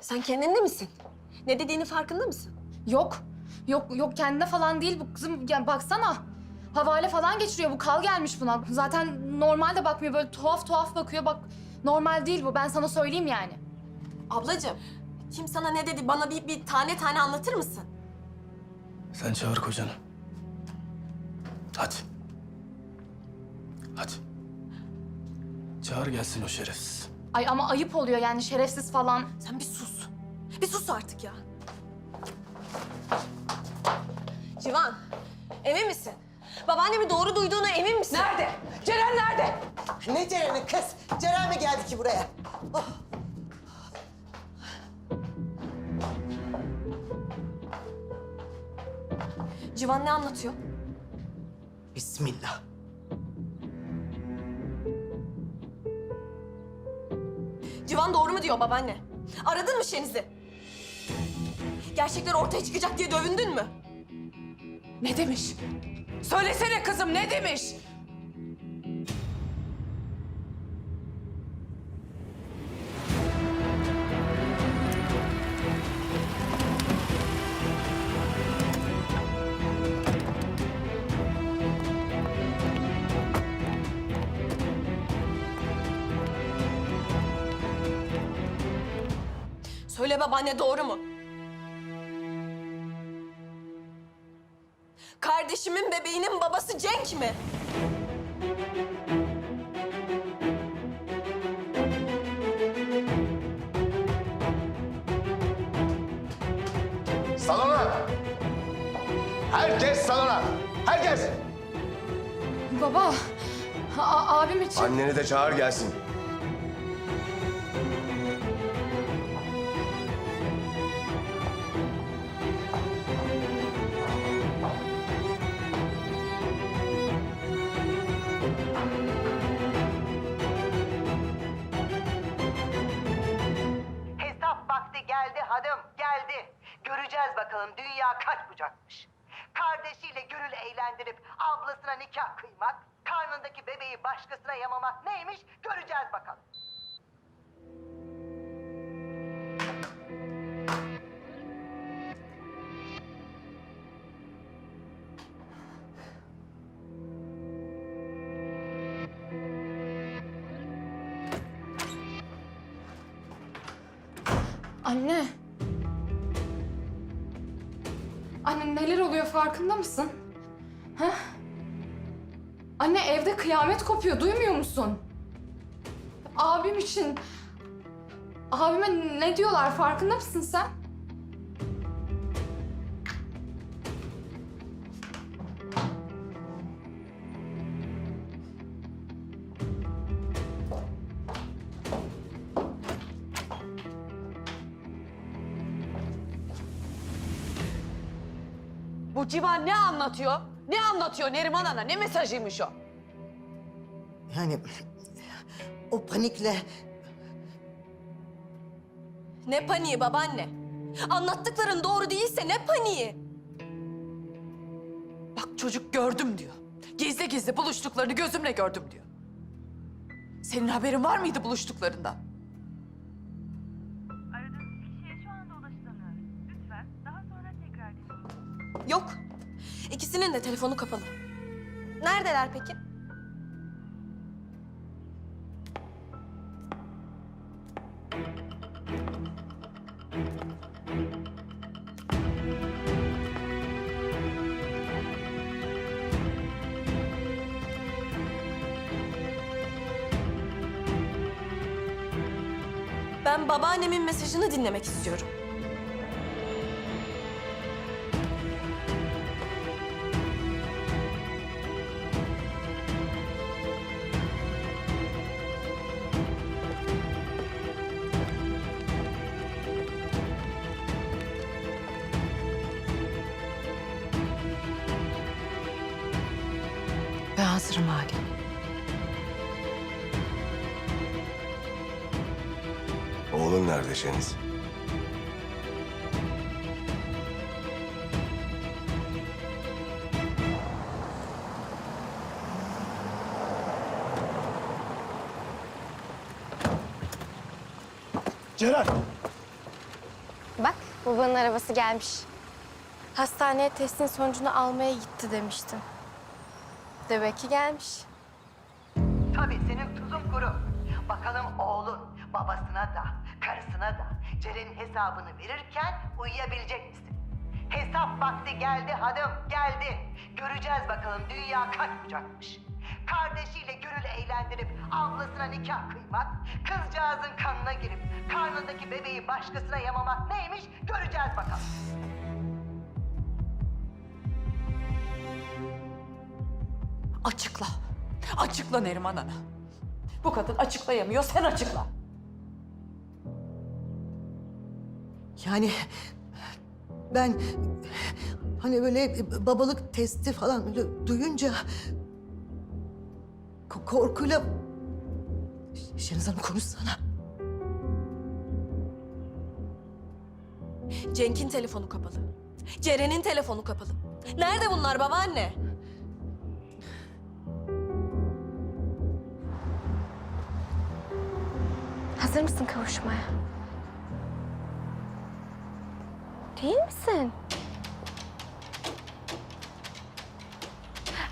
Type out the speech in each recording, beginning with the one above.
Sen kendinde misin? Ne dediğini farkında mısın? Yok. Yok yok kendine falan değil bu kızım. Ya baksana. Havale falan geçiriyor bu kal gelmiş buna. Zaten normalde bakmıyor böyle tuhaf tuhaf bakıyor. Bak normal değil bu ben sana söyleyeyim yani. Ablacığım, kim sana ne dedi bana bir, bir tane tane anlatır mısın? Sen çağır kocanı. Hadi. Hadi. Çağır gelsin o şerefsiz. Ay ama ayıp oluyor yani şerefsiz falan. Sen bir sus. Bir sus artık ya. Civan, emin misin? Babaannemi doğru duyduğuna emin misin? Nerede? Ceren nerede? Ne Ceren'i kız? Ceren mi geldi ki buraya? Oh. Civan ne anlatıyor? Bismillah. Civan doğru mu diyor babaanne? Aradın mı Şeniz'i? Gerçekler ortaya çıkacak diye dövündün mü? Ne demiş? Söylesene kızım ne demiş? Söyle babaanne doğru mu? Kardeşimin bebeğinin babası Cenk mi? Salona! Herkes salona! Herkes! Baba a- abim için. Anneni de çağır gelsin. Vakti geldi hanım, geldi. Göreceğiz bakalım dünya kaç bucakmış. Kardeşiyle Gürül eğlendirip ablasına nikah kıymak, karnındaki bebeği başkasına yamamak neymiş göreceğiz bakalım. Anne. Anne neler oluyor farkında mısın? Ha? Anne evde kıyamet kopuyor duymuyor musun? Abim için. Abime ne diyorlar farkında mısın sen? Bu civan ne anlatıyor? Ne anlatıyor Neriman Ana? Ne mesajıymış o? Yani o panikle Ne paniği babaanne? Anlattıkların doğru değilse ne paniği? Bak çocuk gördüm diyor. Gizli gizli buluştuklarını gözümle gördüm diyor. Senin haberin var mıydı buluştuklarından? İkisinin de telefonu kapalı. Neredeler peki? Ben babaannemin mesajını dinlemek istiyorum. Ben hazırım Ali. Oğlun nerede Şeniz? Ceren! Babanın arabası gelmiş. Hastaneye testin sonucunu almaya gitti demiştin. Demek ki gelmiş. Tabii senin tuzun kuru. Bakalım oğlun babasına da, karısına da Ceren'in hesabını verirken uyuyabilecek misin? Hesap vakti geldi hanım, geldi. Göreceğiz bakalım dünya kaç. Kardeşiyle Gönül eğlendirip ablasına nikah kıymak, kızcağızın kanına girip karnındaki bebeği başkasına yamamak neymiş göreceğiz bakalım. Açıkla. Açıkla Neriman Ana. Bu kadın açıklayamıyor, sen açıkla. Yani ben hani böyle babalık testi falan du- duyunca ko- korkuyla Şeniz Hanım konuşsana. Cenk'in telefonu kapalı. Ceren'in telefonu kapalı. Nerede bunlar babaanne? Hazır mısın kavuşmaya? Değil misin?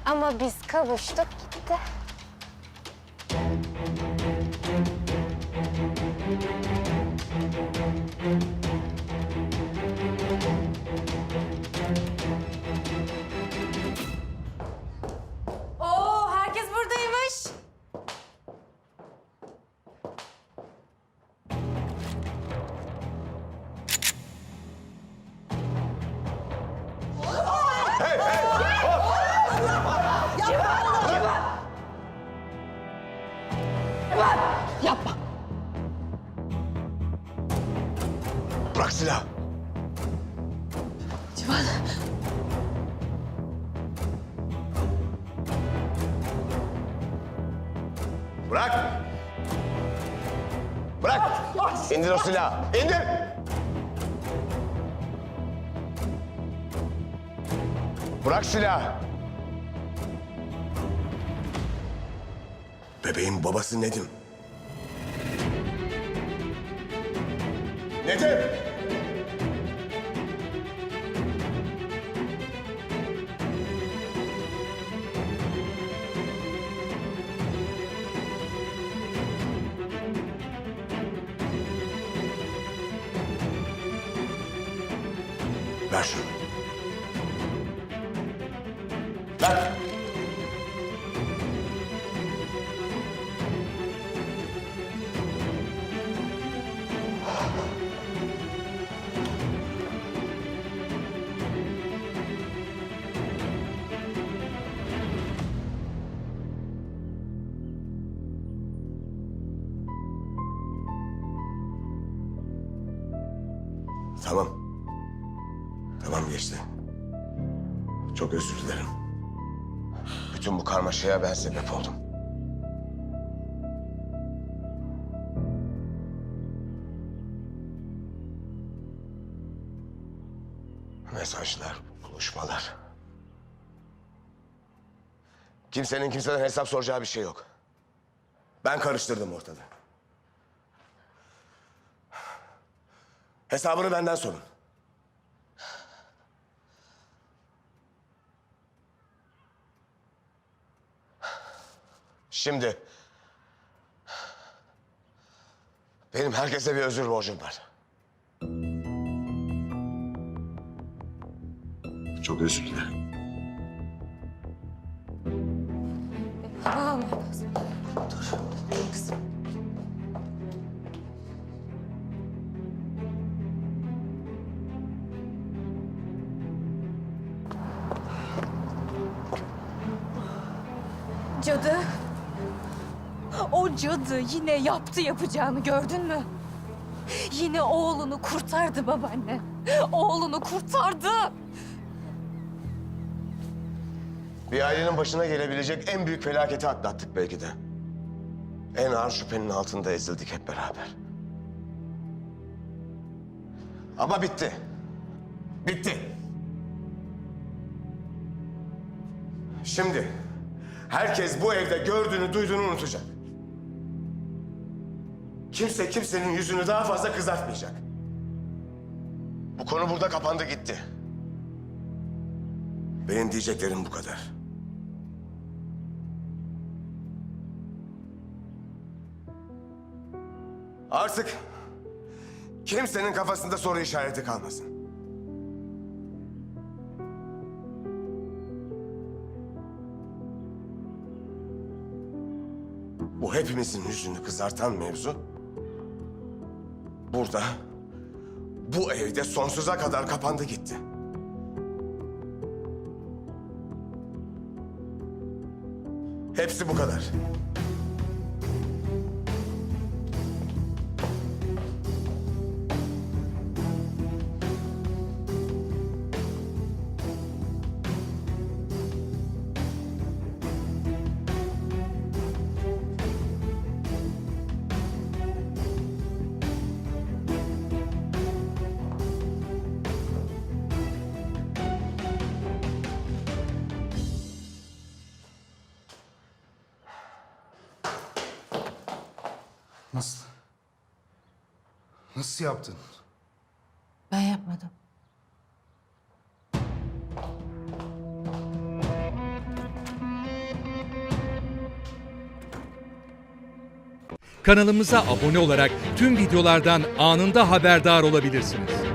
Ama biz kavuştuk gitti. Bırak silahı. Civan. Bırak. Bırak. İndir o silahı. İndir. Bırak silahı. Bebeğin babası Nedim. Nedim! Ver. Ver. Tamam Çok özür dilerim. Bütün bu karmaşaya ben sebep oldum. Mesajlar, buluşmalar. Kimsenin kimseden hesap soracağı bir şey yok. Ben karıştırdım ortalığı. Hesabını benden sorun. Şimdi benim herkese bir özür borcum var. Çok özür dilerim. Cadı. Cadı yine yaptı yapacağını gördün mü? Yine oğlunu kurtardı babaanne. Oğlunu kurtardı. Bir ailenin başına gelebilecek en büyük felaketi atlattık belki de. En ağır şüphenin altında ezildik hep beraber. Ama bitti. Bitti. Şimdi herkes bu evde gördüğünü, duyduğunu unutacak. Kimse kimsenin yüzünü daha fazla kızartmayacak. Bu konu burada kapandı gitti. Benim diyeceklerim bu kadar. Artık kimsenin kafasında soru işareti kalmasın. Bu hepimizin yüzünü kızartan mevzu burada bu evde sonsuza kadar kapandı gitti. Hepsi bu kadar. Nasıl? Nasıl yaptın? Ben yapmadım. Kanalımıza abone olarak tüm videolardan anında haberdar olabilirsiniz.